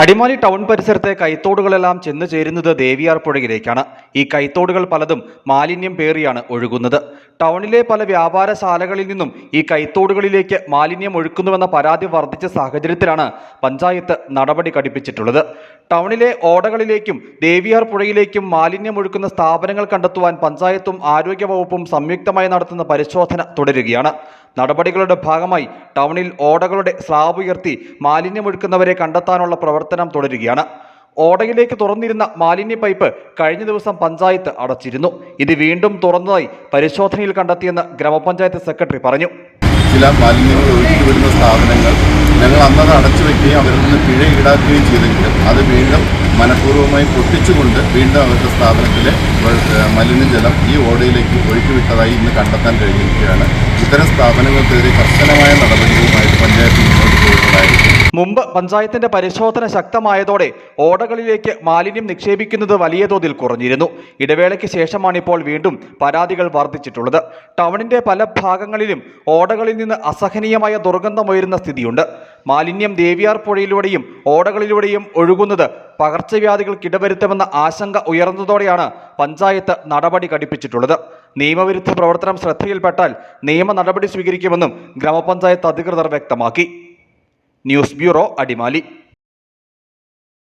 Adimali town പരിസരത്തെ കൈത്തോടുകളെല്ലാം ചെന്ന് ചേരുന്നത് ദേവിയാർ പുഴയിലേക്കാണ്. ഈ കൈത്തോടുകൾ പലതും മാലിന്യം പേറിയാണ് ഒഴുകുന്നത്. ടൗണിലെ പല വ്യാപാരശാലകളിൽ നിന്നും ഈ കൈത്തോടുകളിലേക്ക് മാലിന്യം ഒഴുക്കുന്നുവെന്ന പരാതി വർദ്ധിച്ച സാഹചര്യത്തിലാണ് പഞ്ചായത്ത് നടപടി കടുപ്പിച്ചിട്ടുള്ളത്. ടൗണിലെ ഓടകളിലേക്കും ദേവിയാർ പുഴയിലേക്കും മാലിന്യം ഒഴുക്കുന്ന സ്ഥാപനങ്ങൾ കണ്ടെത്തുവാൻ പഞ്ചായത്തും ആരോഗ്യവകുപ്പും സംയുക്തമായി നടത്തുന്ന പരിശോധന തുടരുകയാണ്. നടപടികളുടെ ഭാഗമായി ടൗണിൽ ഓടകളുടെ സ്ലാബ് ഉയർത്തി മാലിന്യമൊഴുക്കുന്നവരെ കണ്ടെത്താനുള്ള പ്രവർത്തനം തുടരുകയാണ്. ഓടയിലേക്ക് തുറന്നിരുന്ന മാലിന്യ പൈപ്പ് കഴിഞ്ഞ ദിവസം പഞ്ചായത്ത് അടച്ചിരുന്നു. ഇത് വീണ്ടും തുറന്നതായി പരിശോധനയിൽ കണ്ടെത്തിയെന്ന് ഗ്രാമപഞ്ചായത്ത് സെക്രട്ടറി പറഞ്ഞു. ചില മാലിന്യങ്ങൾ ഒഴുകി വരുന്ന സ്ഥാപനങ്ങൾ ഞങ്ങൾ അന്നത് അടച്ചു വയ്ക്കുകയും അവരിൽ നിന്ന് പിഴ ഈടാക്കുകയും ചെയ്തെങ്കിലും അത് വീണ്ടും മനഃപൂർവമായി പൊട്ടിച്ചുകൊണ്ട് വീണ്ടും അവരുടെ സ്ഥാപനത്തിലെ മലിനജലം ഈ ഓടയിലേക്ക് ഒഴുക്കിവിട്ടതായി ഇന്ന് കണ്ടെത്താൻ കഴിഞ്ഞിരിക്കുകയാണ്. ഇത്തരം സ്ഥാപനങ്ങൾക്കെതിരെ കർശനമായ നടപടികളുമായിട്ട് പഞ്ചായത്ത് മുന്നോട്ട് പോകുന്നതായിരിക്കും മുമ്പ് പഞ്ചായത്തിന്റെ പരിശോധന ശക്തമായതോടെ ഓടകളിലേക്ക് മാലിന്യം നിക്ഷേപിക്കുന്നത് വലിയ തോതിൽ കുറഞ്ഞിരുന്നു. ഇടവേളയ്ക്ക് ശേഷമാണ് ഇപ്പോൾ വീണ്ടും പരാതികൾ വർദ്ധിച്ചിട്ടുള്ളത്. ടൗണിന്റെ പല ഭാഗങ്ങളിലും ഓടകളിൽ നിന്ന് അസഹനീയമായ ദുർഗന്ധമുയരുന്ന സ്ഥിതിയുണ്ട്. മാലിന്യം ദേവിയാർ പുഴയിലൂടെയും ഓടകളിലൂടെയും ഒഴുകുന്നത് പകർച്ചവ്യാധികൾക്ക് ഇടവരുത്തുമെന്ന ആശങ്ക ഉയർന്നതോടെയാണ് പഞ്ചായത്ത് നടപടി കടുപ്പിച്ചിട്ടുള്ളത് നിയമവിരുദ്ധ പ്രവർത്തനം ശ്രദ്ധയിൽപ്പെട്ടാൽ നിയമ നടപടി സ്വീകരിക്കുമെന്നും ഗ്രാമപഞ്ചായത്ത് അധികൃതർ വ്യക്തമാക്കി. News bureau Adimali.